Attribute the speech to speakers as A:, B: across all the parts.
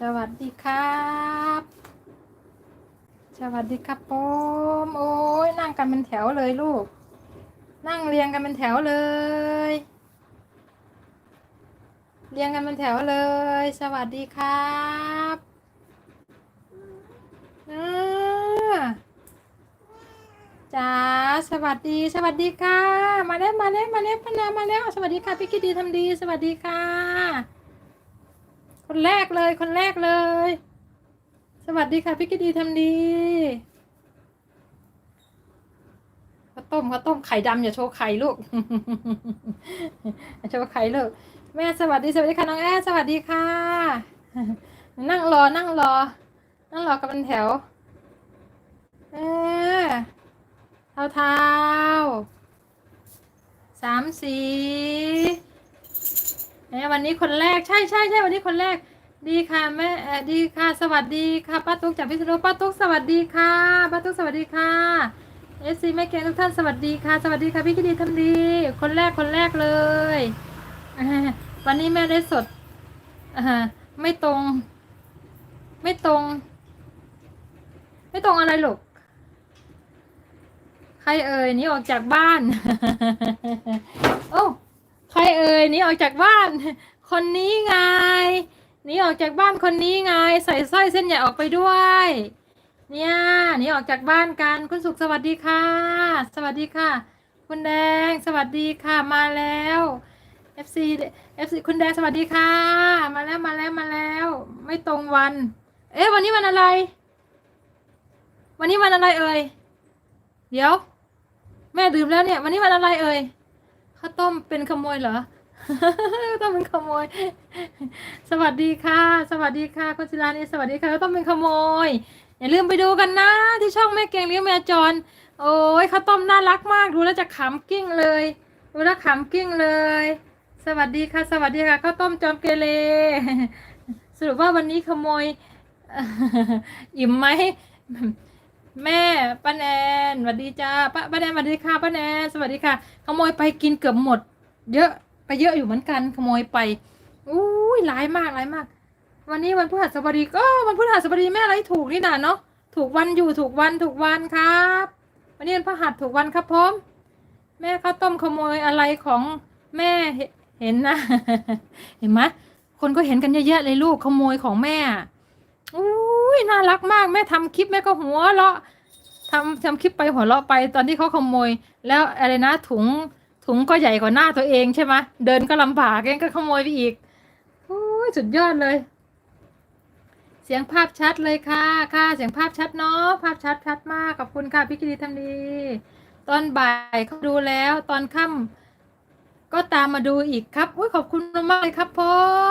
A: สวัสดีครับ สวัสดีครับผมโอ้ยนั่งกันเป็นแถวเลยลูก นั่งเรียงกันเป็นแถวเลย เรียงกันเป็นแถวเลย สวัสดีครับจ้าสวัสดีสวัสดีค่ะ มาแล้วมาแล้วมาแล้วพนามาแล้วสวัสดีค่ะพี่กิดดีทำดี สวัสดีค่ะ คนแรกเลย คนแรกเลย สวัสดีค่ะพี่กิดีทำดีข้าวต้มข้าวต้มไข่ดำอย่าโชว์ไข่ลูกอย่าโชว์ไข่ลูกแม่สวัสดีสวัสดีค่ะน้องแอร์สวัสดีค่ะ นั่งรอนั่งรอ นั่งรอกันเป็นแถว เออเท้าเท้าสามสี วันนี้คนแรกใช่ใช่ใช่วันนี้คนแรก ดีค่ะแม่ดีค่ะ สวัสดีค่ะป้าตุ๊กจากพิษณุโลกป้าตุ๊กสวัสดีค่ะป้าตุ๊กสวัสดีค่ะเอฟซีแม่แกงทุกท่านสวัสดีค่ะ สวัสดีค่ะพี่กิดีทำดี คนแรกคนแรกเลย วันนี้แม่ได้สดอ่าไม่ตรง ไม่ตรง ไม่ตรงอะไรลูกใครเอ่ยนี่ออกจากบ้าน โอ้ ใครเอ่ยหนี่ออกจากบ้าน คนนี้ไงหนี่ออกจากบ้านคนนี้ไง ใส่สร้อยเส้นใหญ่ออกไปด้วย เนี่ยหนี่ออกจากบ้านกันคุณสุขสวัสดีค่ะ สวัสดีค่ะ คุณแดงสวัสดีค่ะมาแล้ว FC FC คุณแดงสวัสดีค่ะ มาแล้วมาแล้วมาแล้ว ไม่ตรงวัน เอ๊ะวันนี้วันอะไร วันนี้วันอะไรเอ่ยเดี๋ยว แม่ดื่มแล้วเนี่ย วันนี้วันอะไรเอ่ย ข้าวต้มเป็นขโมยเหรอข้าวต้มเป็นขโมย สวัสดีค่ะ สวัสดีค่ะคุณศิลานีสวัสดีค่ะข้าวต้มเป็นขโมย อย่าลืมไปดูกันนะ ที่ช่องแม่เกงเลี้ยงแมวจร โอ้ยข้าวต้มน่ารักมากดูแล้วจะขำกิ้งเลยดูแล้วขำกิ้งเลย สวัสดีค่ะ สวัสดีค่ะข้าวต้มจอมเกเรสรุปว่าวันนี้ขโมยอิ่มไหม แม่ป้าแนนสวัสดีจ้าป้าป้าแนนสวัสดีค่ะป้าแนนสวัสดีค่ะ ขโมยไปกินเกือบหมด เยอะไปเยอะอยู่เหมือนกัน ขโมยไปอุ้ยร้ายมากร้ายมาก วันนี้วันพฤหัสบดีก็วันพฤหัสบดีแม่อะไรถูกนี่นะเนาะถูกวันอยู่ถูกวันถูกวันครับ วันนี้วันพฤหัสถูกวันครับผมแม่ข้าวต้มขโมยอะไรของแม่เห็นนะ เห็นไหมคนก็เห็นกันเยอะๆเลยลูกขโมยของแม่อุ้ ยน่ารักมากแม่ทำคลิปแม่ก็หัวเราะทำทำคลิปไปหัวเราะไปตอนที่เขาขโมย แล้วอะไรนะถุงถุงก็ใหญ่กว่าหน้าตัวเองใช่ไหมเดินก็ลำบากเองก็ขโมยไปอีกโอ้ยสุดยอดเลย เสียงภาพชัดเลยค่ะค่ะเสียงภาพชัดเนาะภาพชัดชัดมากขอบคุณค่ะพี่กิติทำดี ตอนบ่ายเขาดูแล้ว ตอนค่ำก็ตามมาดูอีกครับอุ้ยขอบคุณมากเลยครับผ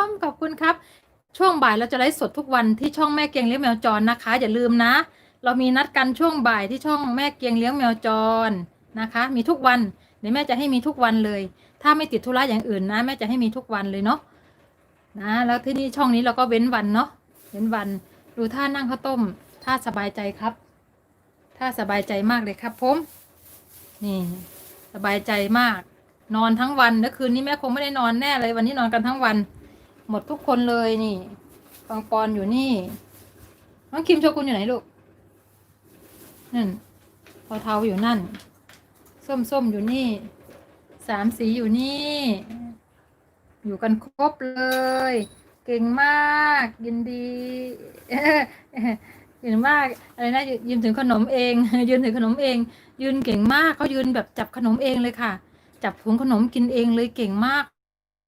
A: มขอบคุณครับ ช่วงบ่ายเราจะไลฟ์สดทุกวันที่ช่องแม่เกียงเลี้ยงแมวจรนะคะ อย่าลืมนะ เรามีนัดกันช่วงบ่ายที่ช่องแม่เกียงเลี้ยงแมวจรนะคะ มีทุกวันเดี๋ยวแม่จะให้มีทุกวันเลย ถ้าไม่ติดธุระอย่างอื่นนะ แม่จะให้มีทุกวันเลยเนาะนะแล้วที่นี่ช่องนี้เราก็เว้นวันเนาะเว้นวันดูท่านั่งข้าวต้มท่าสบายใจครับ ท่าสบายใจมากเลยครับผมนี่สบายใจมาก นอนทั้งวันเมื่อคืนนี้แม่คงไม่ได้นอนแน่เลย วันนี้นอนกันทั้งวัน หมดทุกคนเลยนี่ปังปอนอยู่นี่น้องคิมโชกุนอยู่ไหนลูกนั่นเทาๆอยู่นั่น ส้มๆอยู่นี่ สามสีอยู่นี่ อยู่กันครบเลย เก่งมากยินดีเก่งมากอะไรนะยืยืนถึงขนมเอง ยืนถึงขนมเอง ยืนเก่งมากเขายืนแบบจับขนมเองเลยค่ะ จับถุงขนมกินเองเลยเก่งมาก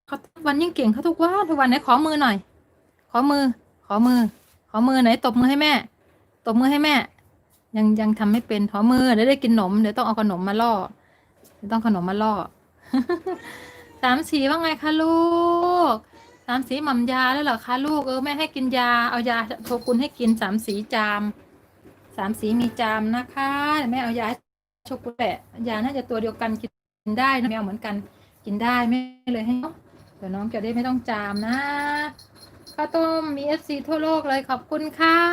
A: เขาทุกวันยิ่งเก่งเขาทุกวันทุกวันไหนขอมือหน่อย ขอมือ ขอมือ ขอมือไหนตบมือให้แม่ ตบมือให้แม่ ยังยังทำไม่เป็นขอมือเดี๋ยวได้กินขนมเดี๋ยวต้องเอาขนมมาล่อเดี๋ยวต้องขนมมาล่อสามสีว่าไงคะลูกสามสีหม่ำยาแล้วเหรอคะลูกเออแม่ให้กินยาเอายาโทรคุณให้กินสามสีจามสามสีมีจามนะคะแม่เอายาโชกุแหละยาน่าจะตัวเดียวกันกินได้นะแมวเหมือนกันกินได้ไม่เลยให้เนาะ ดี๋ยวน้องจะได้ไม่ต้องจามนะข้าวต้มมีเอฟซีทั่วโลกเลยขอบคุณครั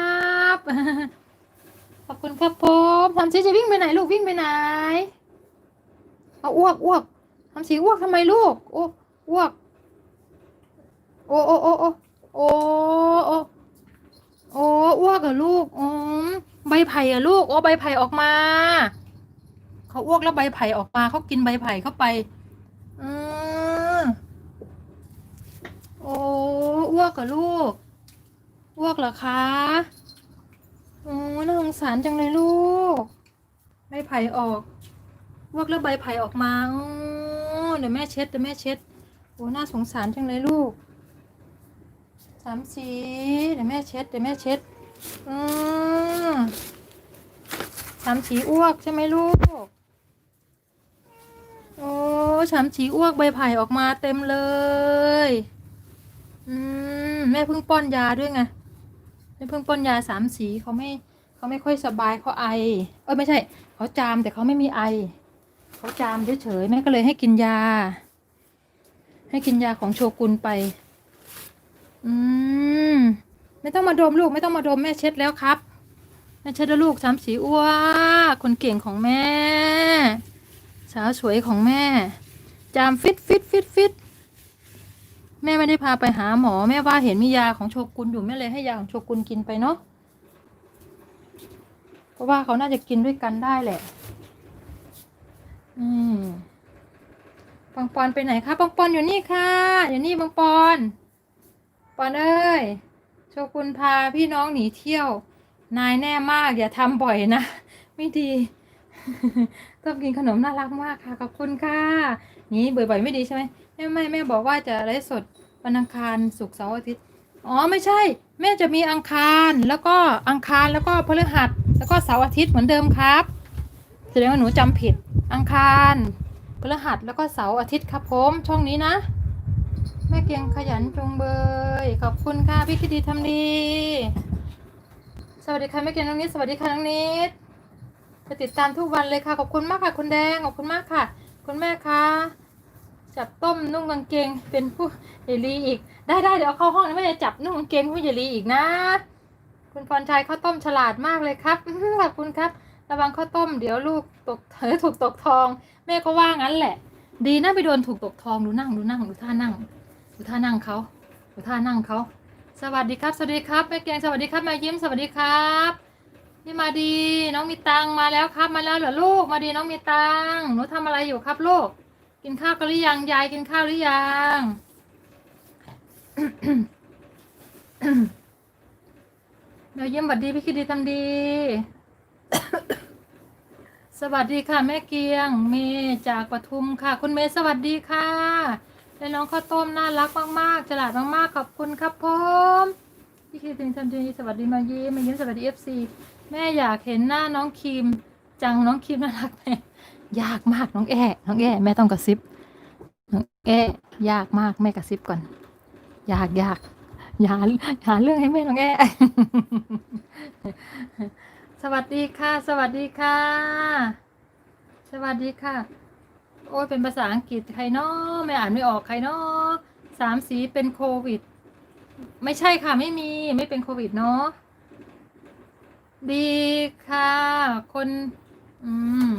A: บ ขอบคุณครับผมทำชีจะวิ่งไปไหนลูกวิ่งไปไหนเอาอ้วกอ้วกทำสีอ้วกทำไมลูกอ้วกอ้วก โอ้โอ้โอ้โอ้โอ้โอ้โอ้อ้วกเหรอลูกอืมใบไผ่เหรอลูกโอ้ใบไผ่ออกมาเขาอ้วกแล้วใบไผ่ออกมาเขากินใบไผ่เข้าไป อื อ้วกกับลูก อ้วกเหรอคะโอ้น่าสงสารจังเลยลูก ใบไผ่ออก อ้วกแล้วใบไผ่ออกมาอ๋อเดี๋ยวแม่เช็ดเดี๋ยวแม่เช็ด โอ้น่าสงสารจังเลยลูก สามสีเดี๋ยวแม่เช็ดเดี๋ยวแม่เช็ด อืมสามสีอ้วกใช่ไหมลูก โอ้สามสีอ้วกใบไผ่ออกมาเต็มเลย อืมแม่เพิ่งป้อนยาด้วยไงแม่เพิ่งป้อนยาสามสีเขาไม่เขาไม่ค่อยสบายเขาไอ เออไม่ใช่เขาจามแต่เขาไม่มีไอเขาจามเฉยๆแม่ก็เลยให้กินยา ให้กินยาของโชกุนไป อืมไม่ต้องมาดมลูกไม่ต้องมาดมแม่เช็ดแล้วครับแม่เช็ดแล้วลูกสามสีอ้วคนเก่งของแม่ สาวสวยของแม่ จามฟิตฟิตฟิตฟิต แม่ไม่ได้พาไปหาหมอ แม่ว่าเห็นมียาของโชกุนอยู่แม่เลยให้ยาของโชกุนกินไปเนาะเพราะว่าเขาน่าจะกินด้วยกันได้แหละ อืมปังปอนไปไหนคะปังปอนอยู่นี่ค่ะ อยู่นี่ปังปอนปอนเอ้ยโชกุนพาพี่น้องหนีเที่ยว นายแน่มากอย่าทำบ่อยนะไม่ดีต้องกินขนมน่ารักมากค่ะขอบคุณค่ะนี่บ่อยๆไม่ดีใช่ไหม แม่ไม่แม่บอกว่าจะไลฟ์สดวันอังคารศุกร์เสาร์อาทิตย์อ๋อไม่ใช่ แม่จะมีอังคารแล้วก็อังคารแล้วก็พฤหัสแล้วก็เสาร์อาทิตย์เหมือนเดิมครับแสดงว่าหนูจำผิด อังคารพฤหัสแล้วก็เสาร์อาทิตย์ครับผมช่องนี้นะ แม่เกียงขยันจงเบยขอบคุณค่ะพี่คิดดีทำดี สวัสดีค่ะแม่เกียงน้องนิดสวัสดีค่ะน้องนิดจะติดตามทุกวันเลยค่ะขอบคุณมากค่ะคุณแดงขอบคุณมากค่ะ คุณแม่ค่ะ จับต้มนุ่งกางเกงเป็นผู้เยลีอีก ได้ได้เดี๋ยวเอาเข้าห้องนะแม่จะจับนุ่งกางเกงผู้เยลีอีกนะ คุณพรชัยข้าวต้มฉลาดมากเลยครับขอบคุณครับ ระวังข้าวต้มเดี๋ยวลูกตกเออถูกตกทอง แม่ก็ว่างั้นแหละ ดีนะไปโดนถูกตกทองดูนั่งดูนั่งดูท่านั่งดูท่านั่งเขาดูท่านั่งเขาสวัสดีครับสวัสดีครับแม่เกียงสวัสดีครับแม่ยิ้มสวัสดีครับนี่มาดีน้องมีตังมาแล้วครับมาแล้วเหรอลูกมาดีน้องมีตังหนูทำอะไรอยู่ครับลูก กินข้าวกันหรือยังยายกินข้าวหรือยังแม่ยิ้มสวัสดีพี่คิดดีทำดี สวัสดีค่ะ แม่เกียง เมย์จากปทุมค่ะ คุณเมย์สวัสดีค่ะและน้องข้าวต้มน่ารักมากๆฉลาดมากๆขอบคุณครับผมพี่คิดถึงทันทีสวัสดีมายิ้มมายิ้มสวัสดีเอฟซีแม่อยากเห็นหน้าน้องคิมจังน้องคิมน่ารักไหม ยากมากน้องแอน้องแอแม่ต้องกระซิบน้องแอยากมากแม่กระซิบก่อน ยากยากอย่าหาเรื่องให้แม่น้องแอสวัสดีค่ะ สวัสดีค่ะ สวัสดีค่ะ โอ้ยเป็นภาษาอังกฤษใครเนาะไม่อ่านไม่ออกใครเนาะสามสีเป็นโควิด ไม่ใช่ค่ะไม่มีไม่เป็นโควิดเนาะดีค่ะ คน อืม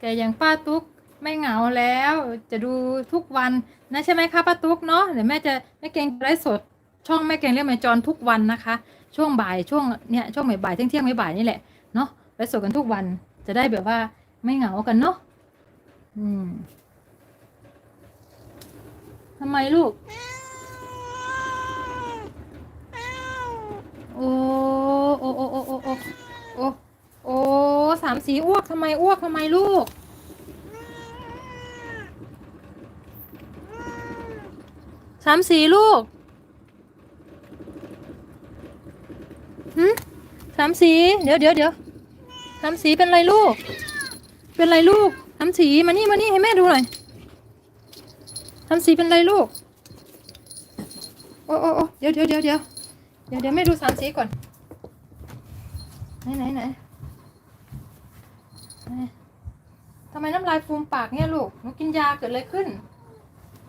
A: แกอย่างป้าตุ๊กไม่เหงาแล้วจะดูทุกวันนะใช่ไหมคะป้าตุ๊กเนาะเดี๋ยวแม่จะแม่เกงไลฟ์สด ช่องแม่เกงเรียกแม่จรทุกวันนะคะ ช่วงบ่ายช่วงเนี่ยช่วงบ่ายเที่ยงเที่ยงบ่ายนี่แหละเนาะไลฟ์สดกันทุกวันจะได้แบบว่าไม่เหงากันเนาะอืมทำไมลูก สีอ้วกทำไมอ้วกทำไมลูก สามสีลูกหืมสามสี เดี๋ยวเดี๋ยวเดี๋ยวสามสีเป็นไรลูก เป็นไรลูกสามสีมานี่มานี่ให้แม่ดูหน่อยสามสีเป็นไรลูก โอ้โอ้โอ้เดี๋ยวเดี๋ยวเดี๋ยวเดี๋ยวเดี๋ยวเดี๋ยวแม่ดูสามสีก่อนไหนไหนไหน ทำไมน้ำลายฟูมปากเนี่ยลูกหนูกินยาเกิดอะไรขึ้น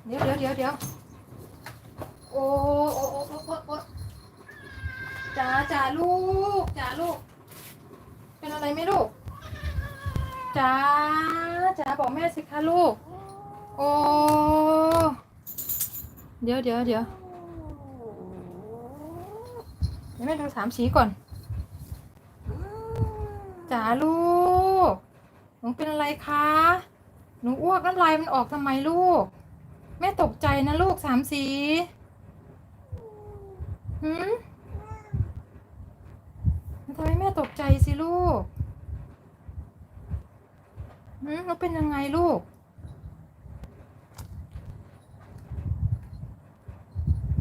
A: เดี๋ยวเดี๋ยวเดี๋ยวเดี๋ยวโอ้โอ้โอ้โอ้โอ้จ๋าจ๋าลูกจ๋าลูก เป็นอะไรไหมลูกจ๋าจ๋าบอกแม่สิคะลูก โอ้เดี๋ยวเดี๋ยวเดี๋ยวเดี๋ยวแม่ดูสามสีก่อนจ๋าลูก หนูเป็นอะไรคะ หนูอ้วกน้ำลายมันออกทำไมลูก แม่ตกใจนะลูกสามสีหืมทำไมแม่ตกใจสิลูกหืมหนูเป็นยังไงลูก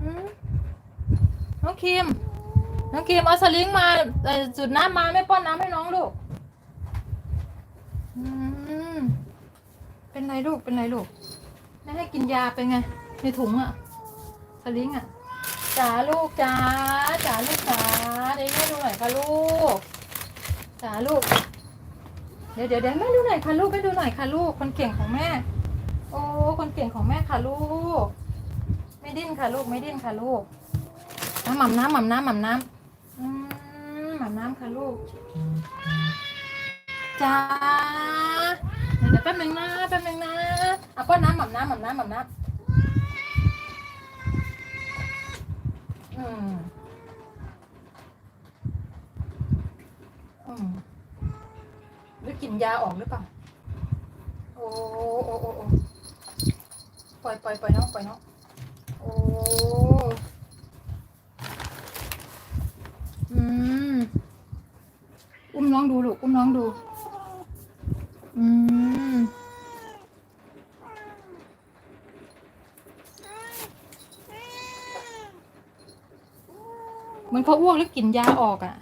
A: หืมน้องคิม น้องคิมเอาสลิงมาจุดน้ำมาไม่ป้อนน้ำให้น้องลูก อืม เป็น ไรลูก เป็นไรลูกแม่ให้กินยาเป็นไง ในถุงอะสลิงอะจ๋าลูกจ๋าจ๋าลูกจ๋าเดี๋ยวแม่ดูหน่อยค่ะลูกจ๋าลูก เดี๋ยวเดี๋ยวเดี๋ยวแม่ดูหน่อยค่ะลูกแม่ดูหน่อยค่ะลูก คนเก่งของแม่ โอ้คนเก่งของแม่ค่ะลูก ไม่ดิ้นค่ะลูกไม่ดิ้นค่ะลูกน้ำหม่ำน้ำหม่ำน้ำหม่ำน้ำอืมหม่ำน้ำค่ะลูกจ้า เดี๋ยวเดี๋ยวแป๊บนึงนะแป๊บนึงนะเอาป้อนน้ำหม่ำน้ำหม่ำน้ำหม่ำน้ำอืมอืมหรือกินยาออกหรือเปล่าโอ้โอ้โอ้โอ้ปล่อยปล่อยปล่อยน้องปล่อยน้องโอ้อืมอุ้มน้องดูลูกอุ้มน้องดู อืมเหมันเขาอ้วกแล้วกลิ่นยาออกอะ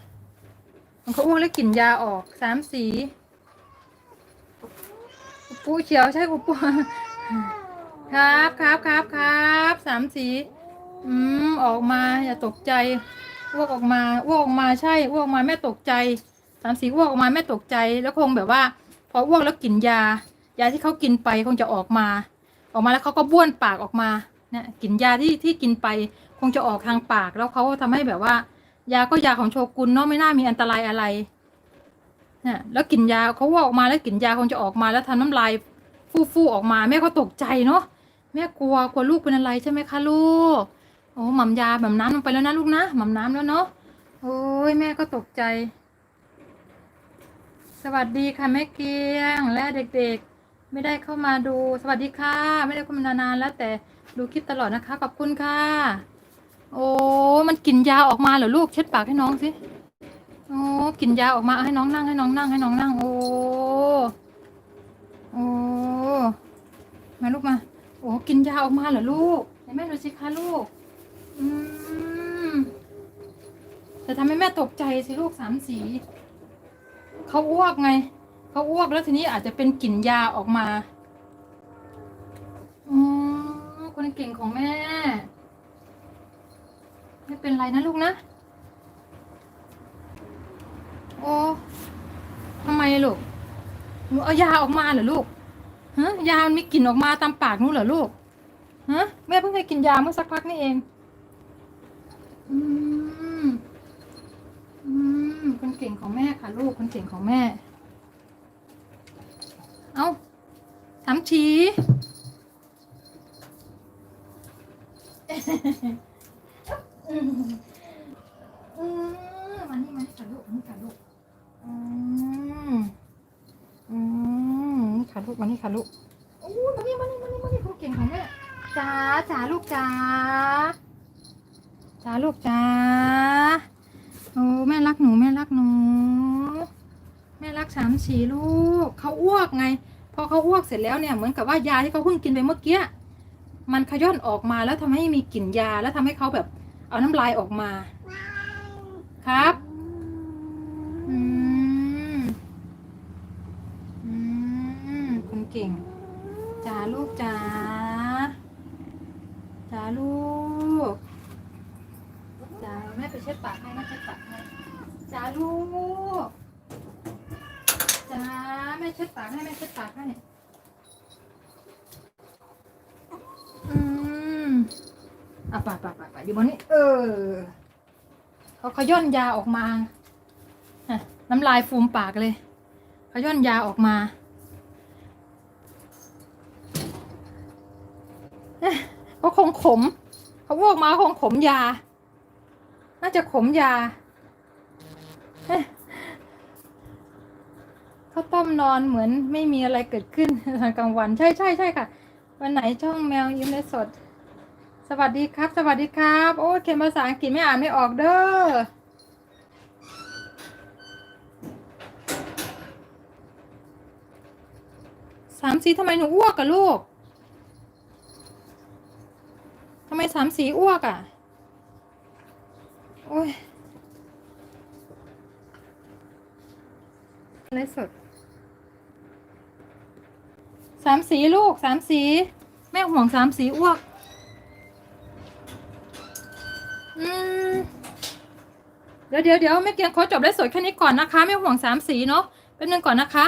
A: มันเขาอ้วกแล้วกลิ่นยาออกสามสีอุปูเขียวใช่อุปูครับครับครับครับสามสีอืมออกมาอย่าตกใจอ้วกออกมาอ้วกออกมาใช่อ้วกออกมาแม่ตกใจสามสีอ้วกออกมาแม่ตกใจแล้วคงแบบว่า พออ้วกแล้วกินยา ยาที่เขากินไปคงจะออกมา ออกมาแล้วเขาก็บ้วนปากออกมาเนี่ยกินยาที่ที่กินไปคงจะออกทางปาก แล้วเขาทำให้แบบว่า ยาก็ยาของโชกุนเนาะไม่น่ามีอันตรายอะไรเนี่ยแล้วกินยาเขาว่าออกมาแล้วกินยาคงจะออกมาแล้วทำน้ำลายฟู่ๆออกมา แม่ก็ตกใจเนาะแม่กลัวกลัวลูกเป็นอะไรใช่ไหมคะลูกโอ้หม่ำยาหม่ำน้ำลงไปแล้วนะลูกนะหม่ำน้ำแล้วเนาะโอ้ยแม่ก็ตกใจ สวัสดีค่ะแม่เกียงและเด็กๆ ไม่ได้เข้ามาดู สวัสดีค่ะ ไม่ได้เข้ามานานๆแล้วแต่ดูคลิปตลอดนะคะขอบคุณค่ะ โอ้มันกินยาออกมาเหรอลูกเช็ดปากให้น้องสิโอ้กินยาออกมาให้น้องนั่งให้น้องนั่งให้น้องนั่ง โอ้โอ้มาลูกมา โอ้กินยาออกมาเหรอลูกไหนแม่ดูสิคะลูก อืมแต่ทำให้แม่ตกใจสิลูกสามสี เขาอ้วกไง เขาอ้วกแล้วทีนี้อาจจะเป็นกลิ่นยาออกมาอืมคนเก่งของแม่ ไม่เป็นไรนะลูกนะ โอ้ทำไมลูกหนูเอายาออกมาเหรอลูกฮะยามันมีกลิ่นออกมาตามปากนู้นเหรอลูกฮะแม่เพิ่งเคยกินยาเมื่อสักพักนี่เอง อืม อืมคนเก่งของแม่ค่ะ ลูกคนเก่งของแม่ เอาทำชีอืมอืมมานี่มานี่ค่ะลูกมานี่ค่ะลูกอืมอืมนี่ค่ะลูกมานี่ค่ะลูกโอ้ยมานี่มานี่มานี่มานี่คนเก่งของแม่จ๋าจ๋าลูกจ๋าจ๋าลูกจ๋า โอ้แม่รักหนูแม่รักหนู แม่รักสามสีลูกเขาอ้วกไง พอเขาอ้วกเสร็จแล้วเนี่ยเหมือนกับว่ายาที่เขาเพิ่งกินไปเมื่อกี้มันขย้อนออกมาแล้วทำให้มีกลิ่นยาแล้วทำให้เขาแบบเอาน้ำลายออกมา ครับอืมอืมคนเก่งจ๋าลูกจ๋าจ๋าลูกจ๋าแม่ไปเช็ดปากให้แม่เช็ดปากให้จ๋าลูกจ๋าแม่เช็ดปากให้แม่เช็ดปากให้อืมอะไปไปไปไปอยู่บนนี้ เออเขาขย่อนยาออกมาน้ำลายฟูมปากเลยขย่อนยาออกมาเอ๊ะก็คงขมเขาอ้วกมาคงขมยา น่าจะขมยาเขาต้มนอนเหมือนไม่มีอะไรเกิดขึ้นตอนกลางวันใช่ใช่ใช่ค่ะ วันไหนช่องแมวยิ้มได้สด สวัสดีครับ สวัสดีครับ โอ้เขียนภาษาอังกฤษไม่อ่านไม่ออกเด้อสามสีทำไมหนูอ้วกอะลูกทำไมสามสีอ้วกอะ โอ้ยอะไรสดสามสีลูกสามสี แม่ห่วงสามสีอ้วก อืม เดี๋ยวเดี๋ยวเดี๋ยวแม่เกียงขอจบได้สวยแค่นี้ก่อนนะคะไม่ห่วงสามสีเนาะเป็นหนึ่งก่อนนะคะ